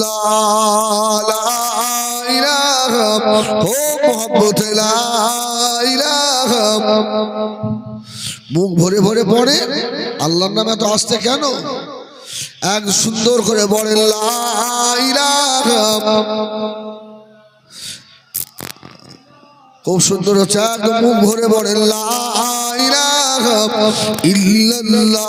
লা মুখ ভরে ভরে পড়ে, আল্লাহর নামে এত আসতে কেন? এক সুন্দর করে বলেন লা ইলাহা। খুব সুন্দর হচ্ছে, একদম মুখ ভরে বলেন লা ইলাহা লা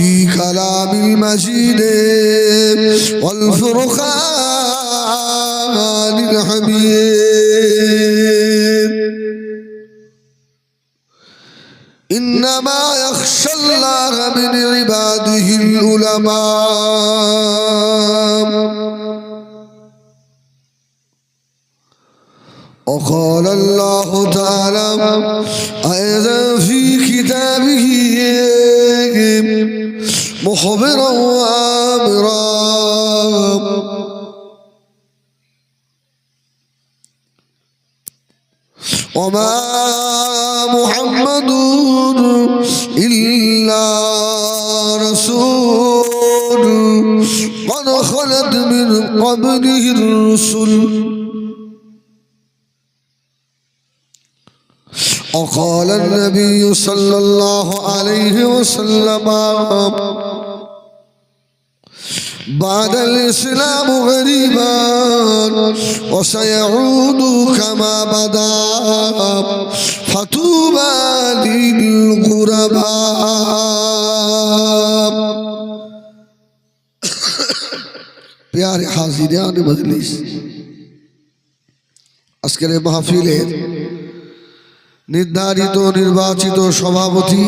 في كلام المجيد والفرقان الحميد. إنما يخشى الله من عباده العلماء. وقال الله تعالى أيضا في كتابه مخبرا وآمرا وما محمد إلا رسول. قد خلت من قبله الرسل. وقال النبي صلى الله عليه وسلم بعد الإسلام غريبا وسيعود كما بدا فطوبى للغرباء প্যারে হাজিরান মজলিস আজকের এই মাহফিলের নির্ধারিত নির্বাচিত সভাপতি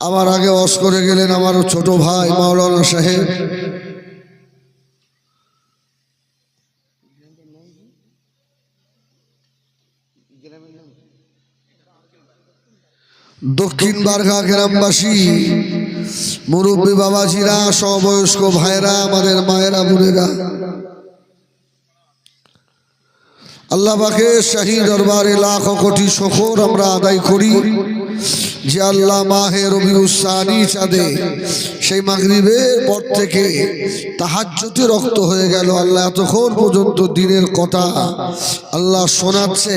আমার আগে অস করে গেলেন আমার ছোট ভাই মাওলানা সাহেব। দক্ষিণ বারঘা গ্রামবাসী, মুরব্বী বাবাজিরা, সমবয়স্ক ভাইরা আমাদের মায়েরা, বোনেরা। আল্লাহ পাকে শাহী দরবারে লাখ কোটি শকর আমরা আদায় করি। যে আল্লাহ মাহে রবি উসানি চাঁদে সেই মাগরিবের পর থেকে তাহার তাহাজ্যতে রক্ত হয়ে গেল। আল্লাহ এতক্ষণ পর্যন্ত দিনের কথা আল্লাহ শোনাচ্ছে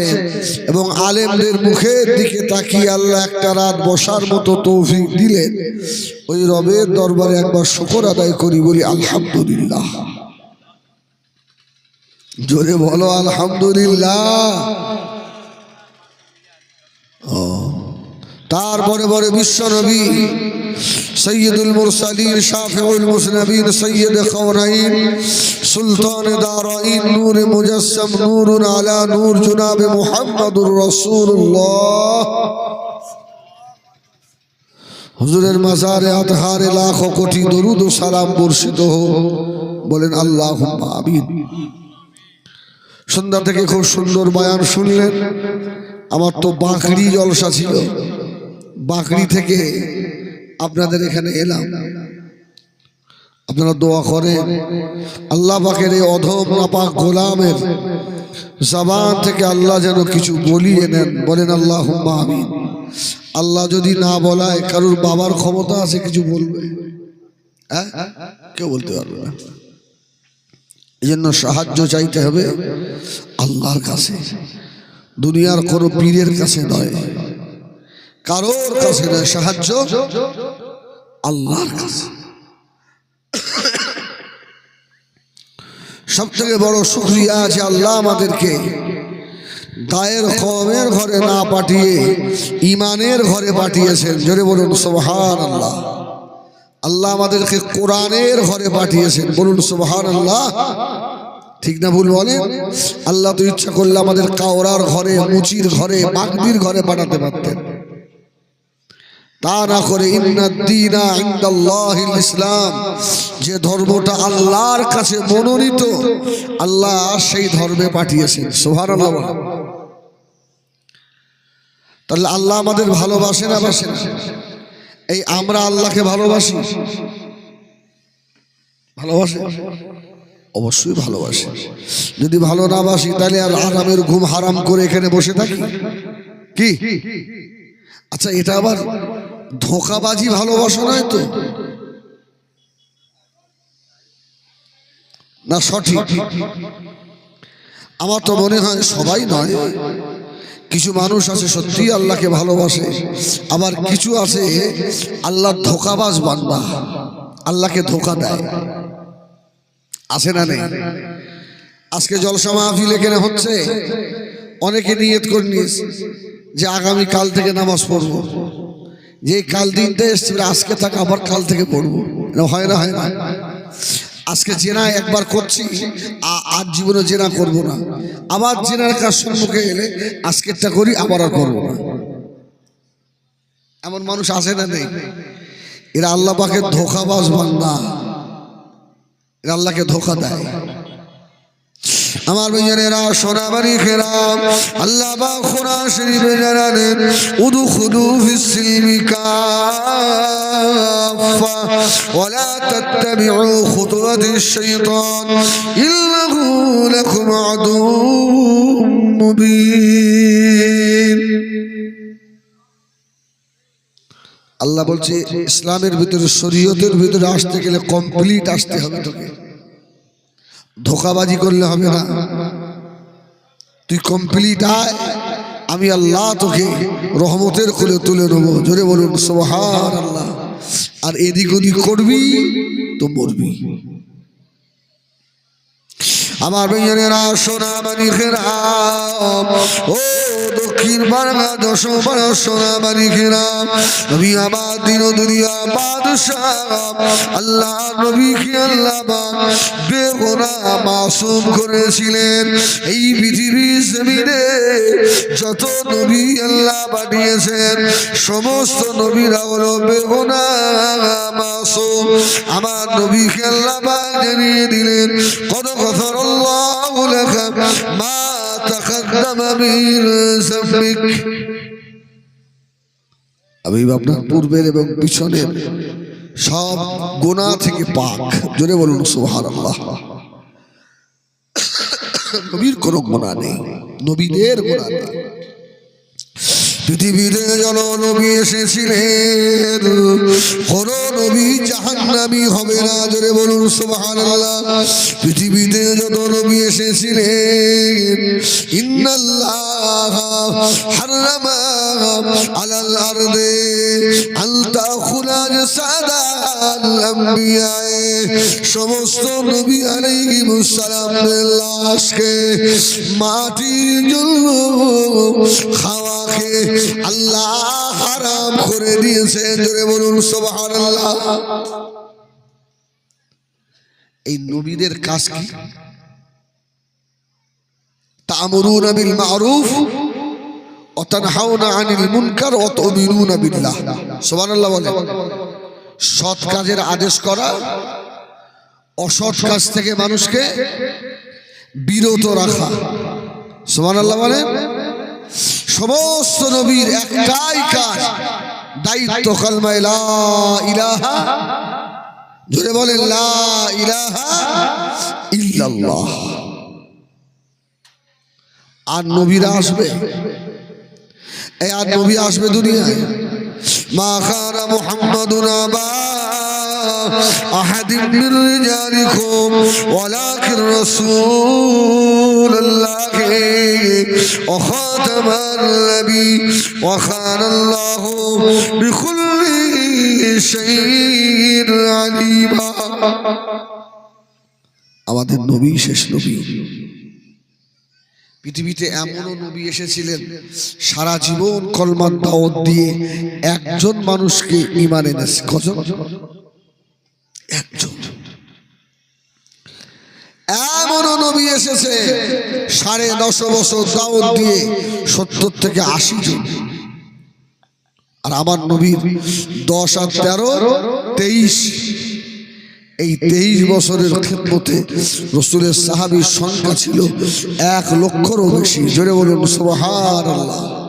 এবং আলেমদের মুখের দিকে তাকিয়ে আল্লাহ একটা রাত বসার মতো তৌফিক দিলেন। ওই রবের দরবারে একবার শকর আদায় করি, বলি আলহামদুলিল্লাহ। জোরে বলো, আলহামদুলিল্লাহ। তারপরে পরে বিশ্ব নবী, সৈয়দুল মুরসালিন, শাফিউল মুসনবিন, সৈয়দ কওনাইন সুলতান দারাইন, নূর মুজাসসাম, নূরুন আলা নূর জনাবে মুহাম্মদুর রাসূলুল্লাহ। হুজুরের মাজারে আতহারে লাখ কোটি দরুদ ও সালাম বর্ষিত হোক বলেন, আল্লাহুম্মা আমিন। সন্ধ্যা থেকে খুব সুন্দর বয়ান শুনলেন। আমার তো বাঁকড়ি জলসা ছিল। বাঁকড়ি থেকে আপনাদের এখানে এলাম। আপনারা দোয়া করেন। আল্লাহ পাকের এই অধম, নাপাক গোলামের জবান থেকে আল্লাহ যেন কিছু বলিয়ে নেন। বলেন আল্লাহ আমিন। আল্লাহ যদি না বলায়, কারোর বাবার ক্ষমতা আছে কিছু বলবে? হ্যাঁ? কেউ বলতে পারবে না। এই জন্য সাহায্য চাইতে হবে আল্লাহর কাছে। দুনিয়ার কোনো পীরের কাছে নয়। কারোর কাছে না, সাহায্য আল্লাহর কাছে। সব থেকে বড় শুক্রিয়া আছে আল্লাহ আমাদেরকে দায়ের কমের ঘরে না পাঠিয়ে ইমানের ঘরে পাঠিয়েছেন। জোরে বলুন সোহান আল্লাহ আল্লাহ আমাদেরকে কোরআনের ঘরে পাঠিয়েছেন। বলুন সোহান আল্লাহ ঠিক না ভুল বলেন? আল্লাহ তো ইচ্ছা করলে আমাদের কাওরার ঘরে, মুচির ঘরে বাগদির ঘরে পাঠাতে পারতেন। তা না করে ইসলাম। যে ধর্মটা আল্লাহর কাছে মনোনীত, আল্লাহ সেই ধর্মে পাঠিয়েছেন। বলেন। তাহলে আল্লাহ আমাদের ভালোবাসে না বাসে এই আমরা আল্লাহকে ভালোবাসি? ভালোবাসে? অবশ্যই ভালোবাসে। যদি ভালো না বাসি, তাহলে আর আরামের ঘুম হারাম করে এখানে বসে থাকি? কি? আচ্ছা এটা আবার ধোকাবাজি ভালোবাসা নয় তো? না সঠিক? আমার তো মনে হয় সবাই নয়। কিছু মানুষ আছে সত্যি আল্লাহকে ভালোবাসে, আবার কিছু আছে আল্লাহ ধোকাবাজ বান্দা, আল্লাহকে ধোকা দেয়। আছে না নেই? আজকে জলসা মাহফিল এখানে হচ্ছে, অনেকে নিয়ত করে নিয়েছে যে আগামী কাল থেকে নামাজ পড়ব। যে কাল দিনটা এসছে আজকে থাকা আবার কাল থেকে এটা হয় না হয় না। আজকে জেনা একবার করছি আর জীবনে জেনা করব না। আবার জেনার কাজ সম্মুখে এলে আজকেরটা করি, আবার আর করব না। এমন মানুষ আসে না নেই? এরা আল্লাহ পাকে ধোকাবাজ বান্দা। এরা আল্লাহকে ধোকা দেয়। আমার বিজনেরা সোনাবাড়ি খেলাম আল্লাহ বা খোরা শরীফে জানালেন উদু খুদু ফিসিলমি কাফা ওয়ালা তাত্তাবিউ খুতুওয়াতিশ শাইতান, ইন্নাহু লাকুম আদুউম মুবিন। আল্লাহ বলছে, ইসলামের ভিতরে শরীয়তের ভিতরে আসতে গেলে কমপ্লিট আসতে হবে তোকে। ধোকাবাজি করলে হবে না। তুই কমপ্লিট আয়। আমি আল্লাহ তোকে রহমতের কোলে তুলে নেব। জোরে বলুন সোহার আল্লাহ আর এদিক ওদিক করবি তো মরবি। আমার বেঞ্জনেরা সোনা বাড়ি খেরাম ও দক্ষিণ বাংলা দশ বারো সোনা বাড়ি খেরাম নবী আমার দিন দুনিয়া বাদশাহ। আল্লাহ নবীকে আল্লাহ বেগোনা মাসুম করেছিলেন। এই পৃথিবীর জমিনে যত নবী আল্লাহ পাঠিয়েছেন, সমস্ত নবীরা হলো বেগোনা মাসুম। আমার নবীকে আল্লাহ জানিয়ে দিলেন কত কথা আল্লাহ لك ما تقدم من ذنبك. আমি আপনার পূর্বের এবং পিছনের সব গোনা থেকে পাক। জোরে বলুন সোহার নবীর কোনো গোনা নেই। নবীদের গোনা নেই। পৃথিবীতে জন নবী এসেছিলেন। কোন নবী জাহান্নামী হবে না, জোরে বলুন সুবহানাল্লাহ। পৃথিবীতে যত নবী এসেছিলেন, ইন্নাল্লাহ হারামা আলাল আরদে আলতা খুলাজ সাদাল আম্বিয়া সমস্ত নবী আলাইহিস সালামের লাশকে, মাটির জন্য খাওয়াকে আল্লাহ হারাম করে দিয়েছে। জোরে বলুন এই নবীদের কাজ কি? তা'মুরুনা আনিল আদেশ করা, অসৎ কাজ থেকে মানুষকে বিরত রাখা। সুবহানাল্লাহ বলেন। সমস্ত নবীর একটাই কাজ দায়িত্ব কালমায় ইলাহা। জোরে বলেন, লা ইলাহা আর নবীরা আসবে? আর নবী আসবে দুনিয়ায়। মা খানা মুহাম্মাদুন আবা। أحد من رجالكم ولكن رسول الله وخاتم النبي وخان الله بكل شيء عليما আমাদের নবী শেষ নবী পৃথিবীতে এমনও নবী এসেছিলেন সারা জীবন কলমার দাওয়াত দিয়ে একজন মানুষকে ইমান এনেছে কজন একজন। এমনও নবী এসেছে, সাড়ে নশো বছর দাওয়াত দিয়ে সত্তর থেকে আশি জন। আর আমার নবীর দশ আর তেরো, তেইশ। এই তেইশ বছরের ক্ষেত্রতে রসুলের সাহাবির সংখ্যা ছিল এক লক্ষরও বেশি। জোরে বলুন সুবহান আল্লাহ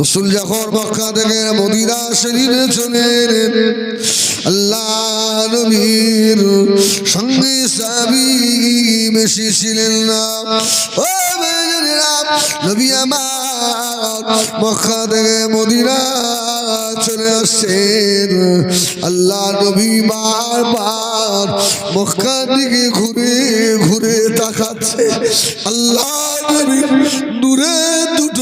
রসুল যখন মক্কা থেকে মদিনা শরীরে চলে এলেন আল্লাহ নবীর সঙ্গে সাবি বেশি ছিলেন না। ও নবী আমার মক্কা থেকে মদিনা চলে আসছেন। আল্লাহ নবী বারবার মক্কার দিকে ঘুরে ঘুরে তাকাচ্ছে। আল্লাহ নবী দূরে দুটো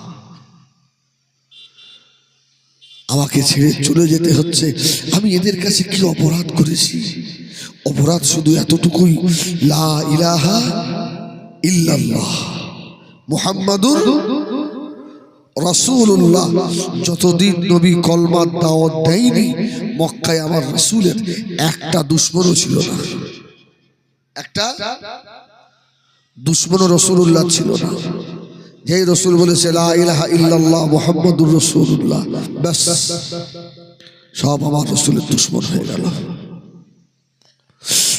আমাকে ছেড়ে চলে যেতে হচ্ছে। আমি এদের কাছে কি অপরাধ করেছি? অপরাধ শুধু এতটুকুই। লা ইলাহা ইল্লাল্লাহ। মুহাম্মাদুর রাসূলুল্লাহ। যতদিন নবী কলমার দাওয়াত দেয়নি, মক্কায় আমার রাসূলের একটা দুশ্মনও ছিল না। একটা দুশ্মন রসুল্লাহ ছিল না। যেই রসুল বলেছে ইলাহা ইল্লাল্লাহ মুহাম্মাদুর রাসূলুল্লাহ। ব্যাস সব আমার রসুলের দুশ্মন হয়ে গেল।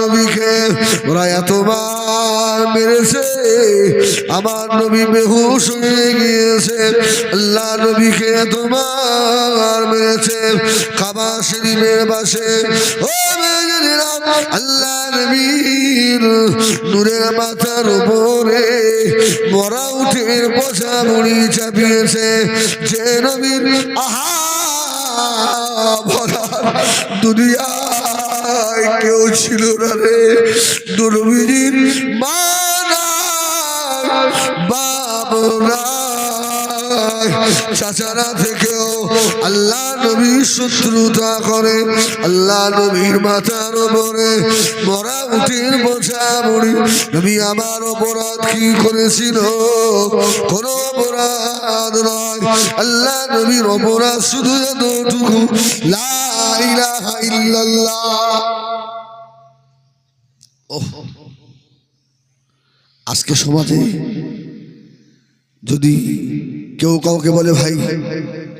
নবীকে ওরা এতবার মেরেছে। আমার নবী বেহুশ হয়ে গিয়েছে। আল্লাহ নবীকে এতবার মেরেছে। কাবা শরীফের বাসে ও আল্লাহ নবীর নূরের মাথার উপরে মরা উঠের পচা মুড়ি চাপিয়েছে। যে নবীর আহা, ভরা দুনিয়ায় কেউ ছিল না রে। দুর্বিদিন মানা চাচারা থেকেও আল্লাহ নবীর শত্রুতা করে, আল্লাহ নবীর মাথার উপরে মরা উঠির বোঝা মুড়ি নবী আমার অপরাধ কি করেছিল? কোন অপরাধ নয়। আল্লাহ নবীর অপরাধ শুধু ইল্লাল্লাহ। আজকে সমাজে যদি কেউ কাউকে বলে, ভাই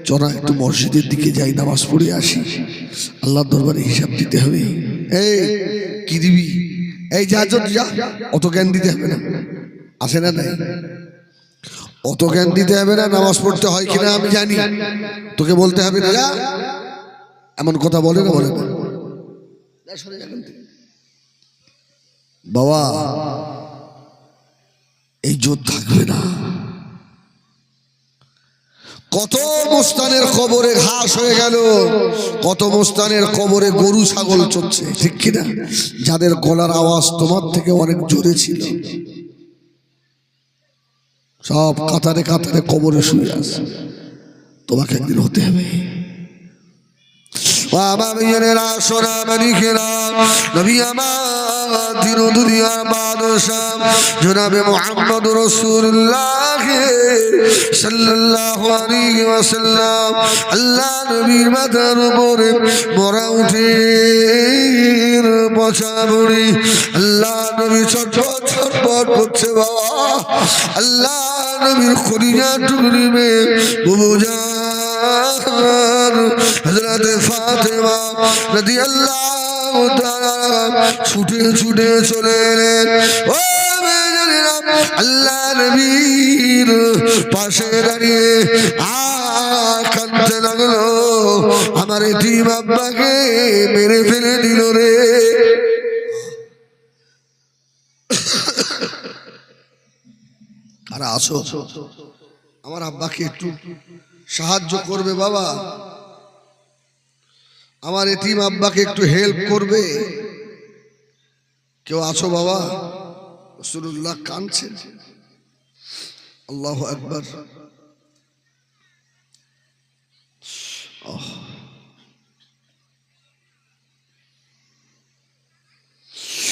চড়া একটু মসজিদের দিকে যাই, নামাজ পড়ে আসি। আল্লাহর দরবারে হিসাব দিতে হবে। এই, কি দিবি? এই, যা যা অত জ্ঞান দিতে হবে না। আসে না নাই? অত জ্ঞান দিতে হবে না, নামাজ পড়তে হয় কিনা আমি জানি। তোকে বলতে হবে না এমন কথা বলে না, বলে। বাবা, এই জোর থাকবে না। কত মোস্তানের কবরে ঘাস হয়ে গেল, কত মোস্তানের কবরে গরু ছাগল চড়ছে, ঠিক কিনা? যাদের গলার আওয়াজ তোমার থেকে অনেক জোরে ছিল। সব কাতারে কাতারে কবরে শুয়ে আছে। তোমাকে একদিন হতে হবে। বাবা মেয়েরা সোনা মানিকেরা নবী আমার দিন দুনিয়ার বাদশাহ জনাবে মোহাম্মদ রসুল্লাহ সাল্লাল্লাহু আলাইহি ওয়াসাল্লাম। আল্লাহ নবীর মাথার উপরে মরা উঠে পচা বুড়ি আল্লাহ নবী ছটফট ছটফট করছে বাবা। আল্লাহ নবীর খরিজা টুকরি মে বুবু হজরত ফাতেমা রাদিয়াল্লাহু তাআলা ছুটে ছুটে চলে আল্লাহ নবীর পাশে দাঁড়িয়ে কাঁদতে লাগল আমার এটিম আব্বাকে মেরে ফেলে দিল রে। কারা আছো? আমার আব্বাকে একটু সাহায্য করবে বাবা। আমার এটিম আব্বাকে একটু হেল্প করবে। কেউ আছো বাবা? রসুল্লাহ কানছে আল্লাহ একবার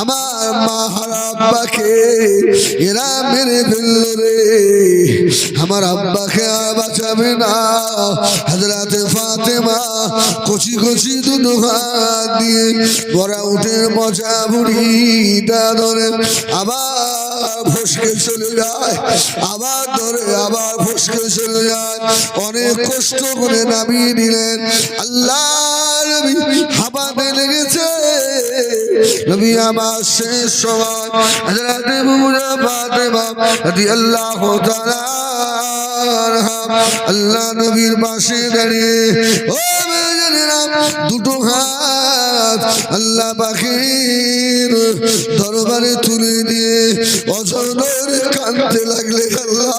আমার মা আব্বাকে, এরা মেরে ফেলল রে। আমার আব্বাকে আর বাঁচাবে না। হাজরাতে ফাতেমা কচি কচি দুটো হাত দিয়ে বড়া উঠে মজা বুড়ি তা ধরে আবার ফসকে চলে যায়, আবার ধরে আবার ফসকে চলে যায়। অনেক কষ্ট করে নামিয়ে দিলেন। আল্লাহ নবী নবী আমার শেষ সময়। আল্লাহ নবীর পাশে দাঁড়িয়ে দুটো হাত আল্লাহ পাখির দরবারে তুলে দিয়ে অজনর কাঁদতে লাগলে আল্লাহ।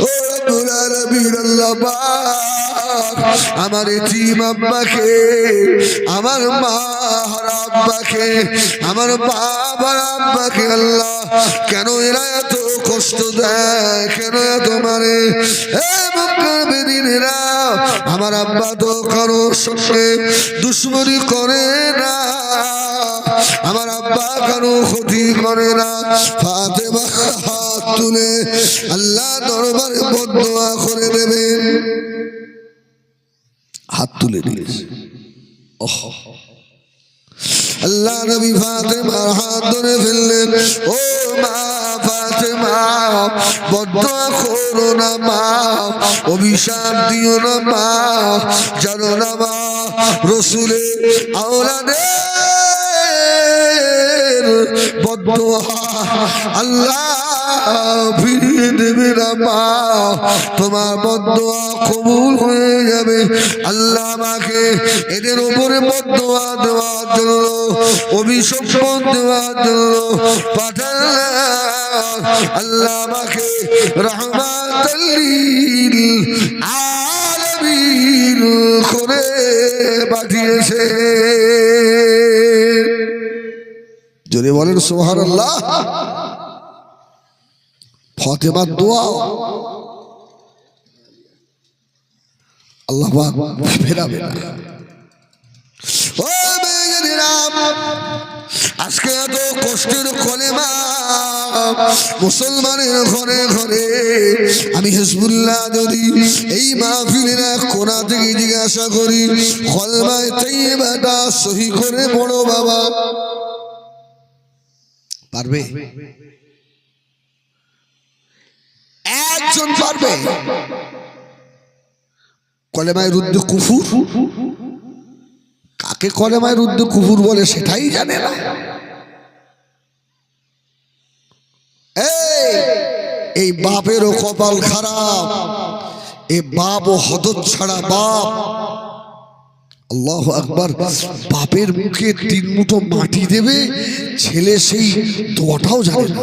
ও আলামিন, আল্লাহ পাক আমার জিম আব্বাকে, আমার মা আব্বাকে, আমার বাবার আব্বাকে আল্লাহ কেন এরা এত কষ্ট দেয়, কেন এত মারে? আমার আব্বা তো কারও সঙ্গে দুশ্মনী করে না, আমার আব্বা কারও ক্ষতি করে না। ফাতেমা হাত তুলে আল্লাহ দরবারে বদোয়া করে দেবেন হাত তুলে দিয়েছে। আল্লাহ নবী ফাতেমার হাত ধরে ফেললেন। ও মা ফাতেমা করো না মা, অভিশাপ দিও না মা, জানো না মা রসুলে আওলাদে বদয়া আল্লাহ ফিরিয়ে দেবে না, মা। তোমার বদয়া কবুল হয়ে যাবে। আল্লাহ আমাকে এদের উপরে বদয়া দেওয়ার জন্য অভিশপ্ত দেওয়ার জন্য পাঠান আল্লাহ আমাকে রহমাতাল্লিল আলামিন করে পাঠিয়েছে যদি বলেন আল্লাহ ফতেমার দোয়া। আল্লাহ ফেরাবে না। আজকে এত কষ্টের কলেমা মুসলমানের ঘরে ঘরে আমি হিজবুল্লাহ যদি এই মাহফিলের এক কোনা থেকে জিজ্ঞাসা করি কলমায় তাইবাটা সহি করে বড় বাবা। পারবে? একজন পারবে। কলেমায় রুদ্র কুফুর? কাকে কলেমায় রুদ্র কুফুর বলে সেটাই জানে না। এই, বাপেরও কপাল খারাপ। এ বাপ ও হদত ছাড়া বাপ। আল্লাহ আকবার বাপের মুখে তিন মুঠো মাটি দেবে ছেলে সেই দোয়াটাও জানে না।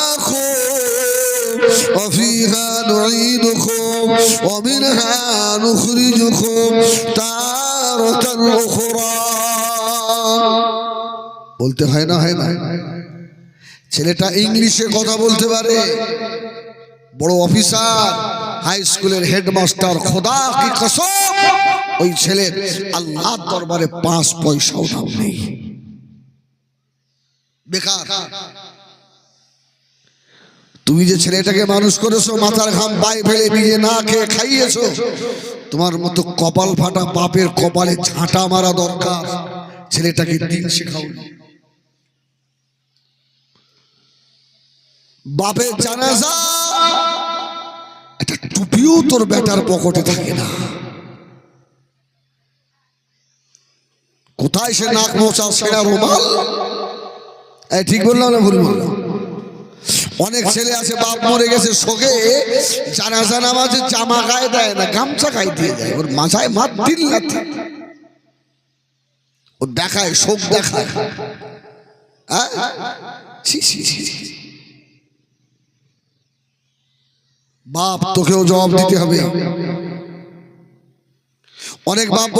وفيها نعيدكم ومنها نخرجكم تارة أخرى বলতে হয় না হয় না ছেলেটা ইংলিশে কথা বলতে পারে বড় অফিসার হাই স্কুলের হেডমাস্টার খোদা কি কসম ওই ছেলের আল্লাহর দরবারে পাঁচ পয়সাও দাম নেই বেকার তুমি যে ছেলেটাকে মানুষ করেছ, মাথার ঘাম পায়ে ফেলে নিজে না খেয়ে খাইয়েছো, তোমার মতো কপাল ফাটা বাপের কপালে ঝাঁটা মারা দরকার। ছেলেটাকে দিন শেখাও বাপের জানাজা, একটা টুপিও তোর বেটার পকেটে থাকে না। কোথায় সে নাক মোচা সেরা রুমাল? ঠিক বললাম না ভুল বললাম? অনেক ছেলে আছে, বাপ মরে গেছে শোকে, জানাজা নামাজে জামা গায়ে দেয় না, গামছা গায়ে দিয়ে দেয় ওর মাথায় মাত দিল লাথি। ও দেখায়, শোক দেখায় হ্যাঁ? বাপ, তোকেও জবাব দিতে হবে অনেক বাপ